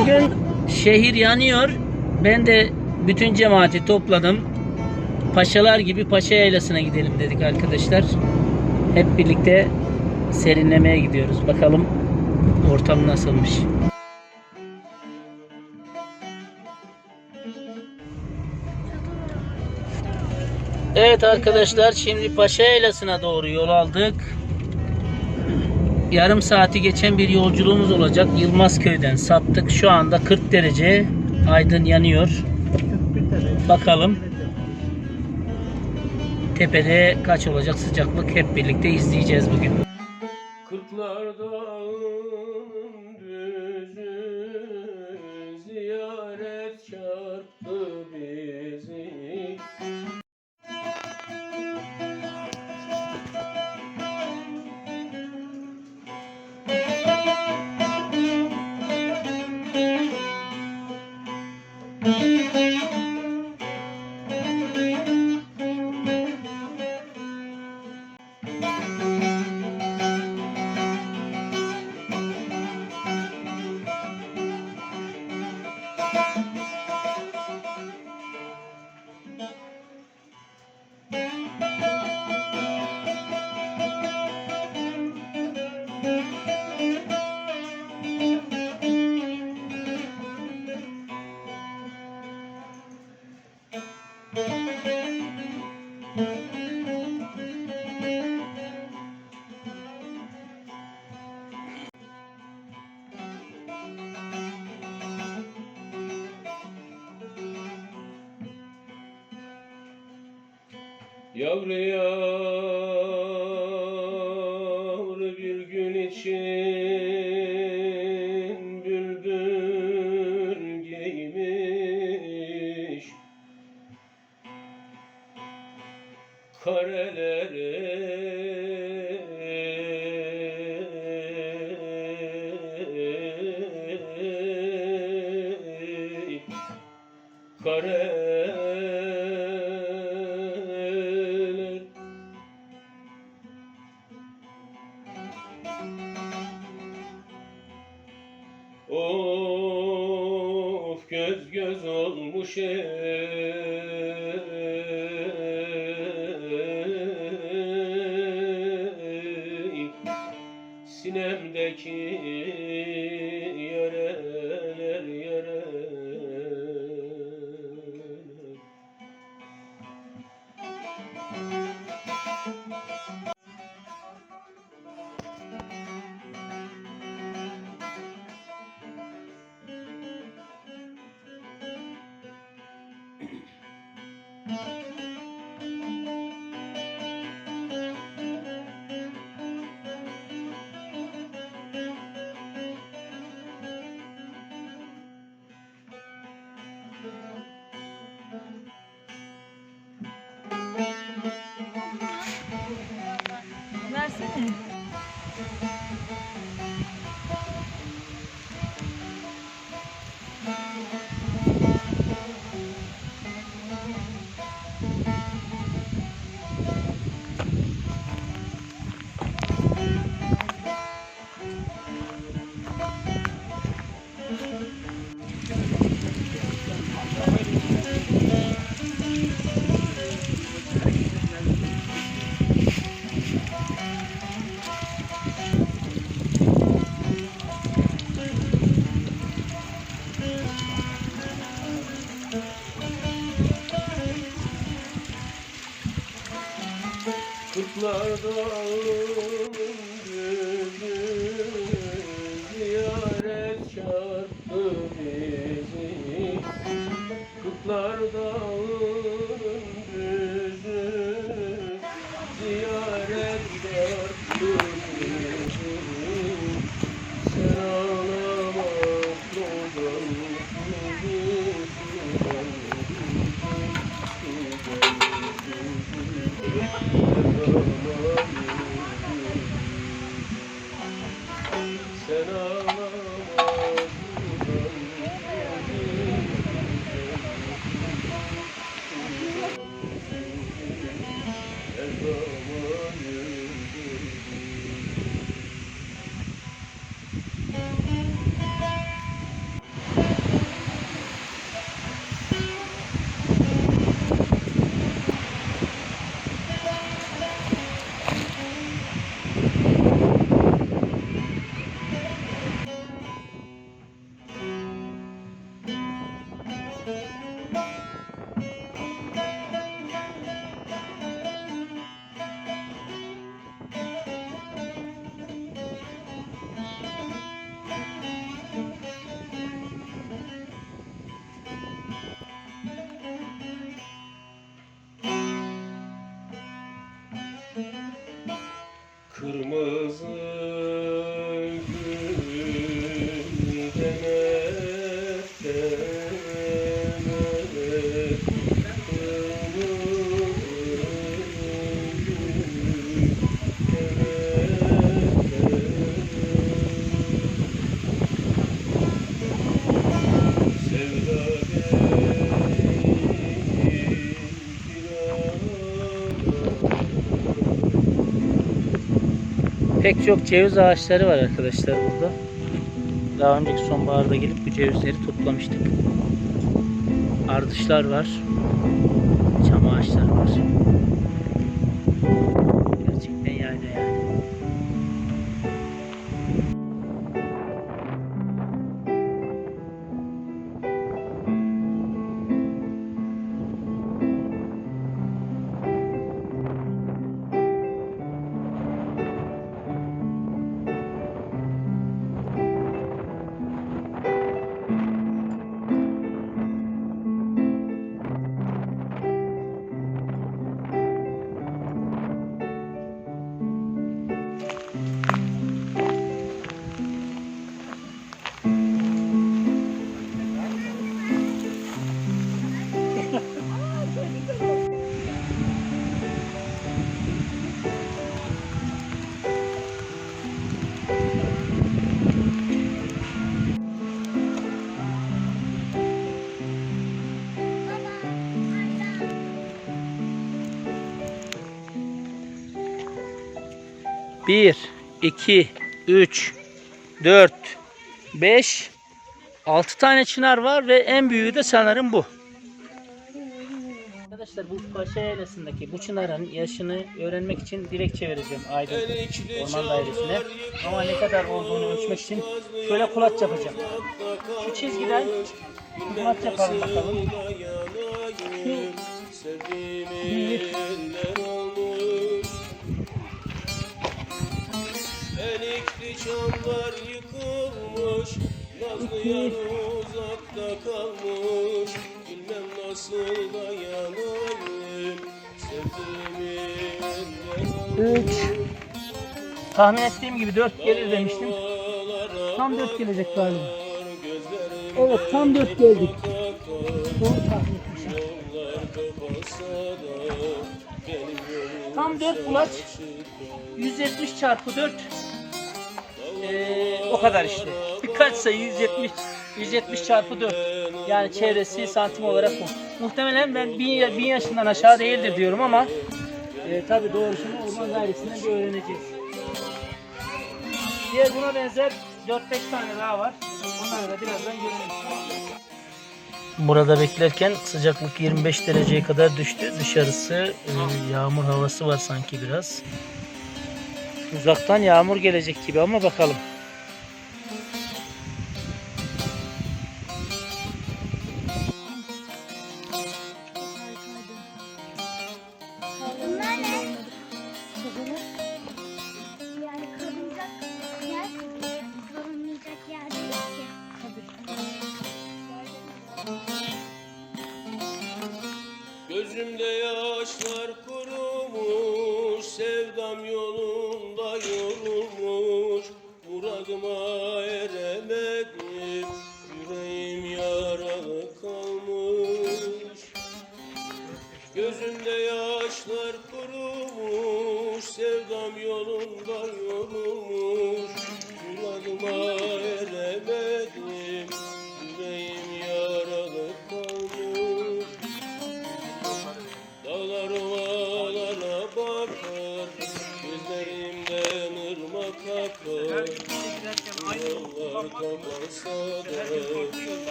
Bugün şehir yanıyor. Ben de bütün cemaati topladım. Paşalar gibi Paşa Yaylası'na gidelim dedik arkadaşlar. Hep birlikte serinlemeye gidiyoruz. Bakalım ortam nasılmış. Evet arkadaşlar şimdi Paşa Yaylası'na doğru yol aldık. Yarım saati geçen bir yolculuğumuz olacak. Yılmazköy'den saptık. Şu anda 40 derece aydın yanıyor. Bakalım tepede kaç olacak sıcaklık hep birlikte izleyeceğiz bugün. Kırklar dağının Yavru yavru bir gün için bülbül giymiş. Kareleri Kareler olmuş Kırmızı Pek çok ceviz ağaçları var arkadaşlar burada. Daha önceki sonbaharda gelip bu cevizleri toplamıştık. Ardışlar var. 1, 2, 3, 4, 5, 6 tane çınar var ve en büyüğü de sanırım bu. Arkadaşlar bu paşa yaylasındaki bu çınarın yaşını öğrenmek için dilekçe vereceğim Aydın Orman Dairesi'ne. Ama ne kadar olduğunu ölçmek için şöyle kulaç yapacağım. Şu çizgiden kulaç yapalım bakalım. Bir, Elikli çamlar yıkılmış Nazlı yar uzakta kalmış Bilmem nasıl dayanayım Sevdiğimi elden üç. Tahmin ettiğim gibi dört gelir demiştim. Tam dört gelecek galiba. Evet tam dört geldik. Doğru tahmin etmişim. Tam 4 kulaç 170 çarpı 4 o kadar işte. Birkaç sayı 170 170 çarpı 4 yani çevresi santim olarak bu. Muhtemelen ben 1000, 1000 yaşından aşağı değildir diyorum ama e, tabi doğrusunu orman dairesinden bir öğreneceğiz. Diğer buna benzer 4-5 tane daha var. Onları da birazdan görelim. Burada beklerken sıcaklık 25 dereceye kadar düştü. Dışarısı e, yağmur havası var sanki biraz. Uzaktan yağmur gelecek gibi ama bakalım.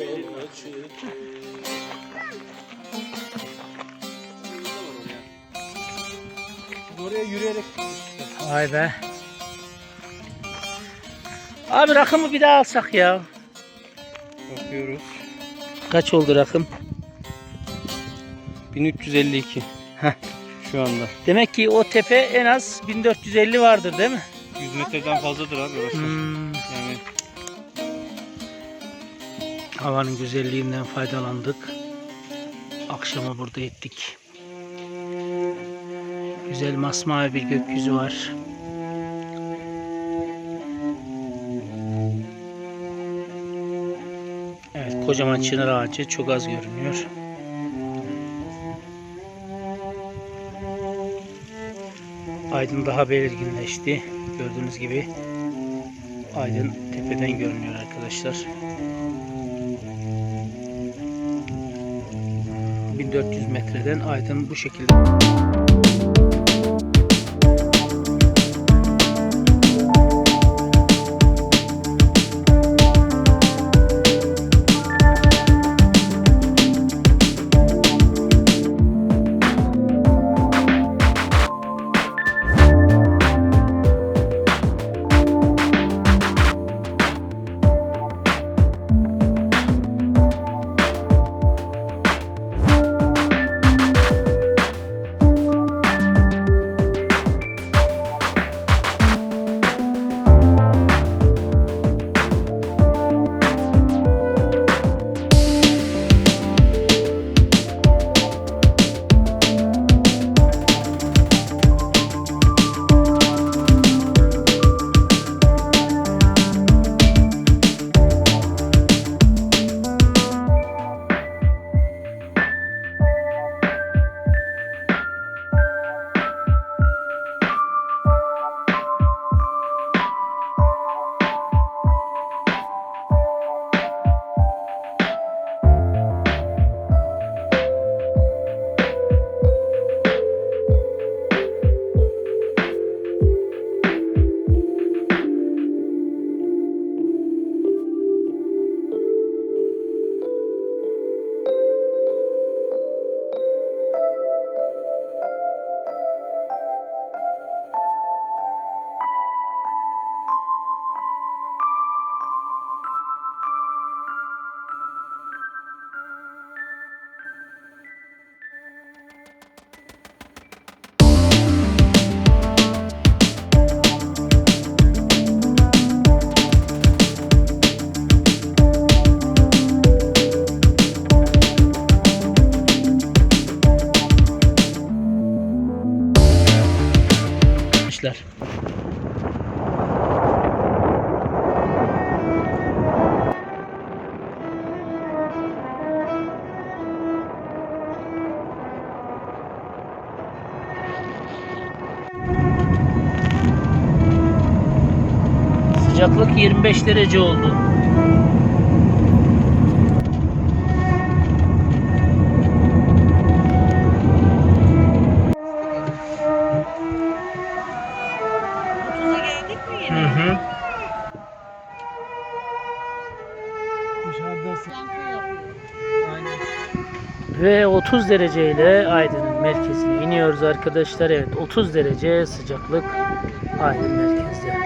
Sana Oraya yürüyerek Vay be. Abi rakımı bir daha alsak ya. bakıyoruz. Kaç oldu rakım? 1352. Heh. Şu anda. Demek ki o tepe en az 1450 vardır değil mi? 100 metreden fazladır abi orası. Hmm, havanın güzelliğinden faydalandık. Akşama burada ettik. Güzel masmavi bir gökyüzü var. Evet kocaman çınar ağacı çok az görünüyor. Aydın daha belirginleşti. Gördüğünüz gibi Aydın tepeden görünüyor arkadaşlar. 1400 metreden Aydın bu şekilde. Sıcaklık 25 derece oldu. Ve 30 dereceyle Aydın'ın merkezine iniyoruz arkadaşlar. Evet 30 derece sıcaklık Aydın merkezde.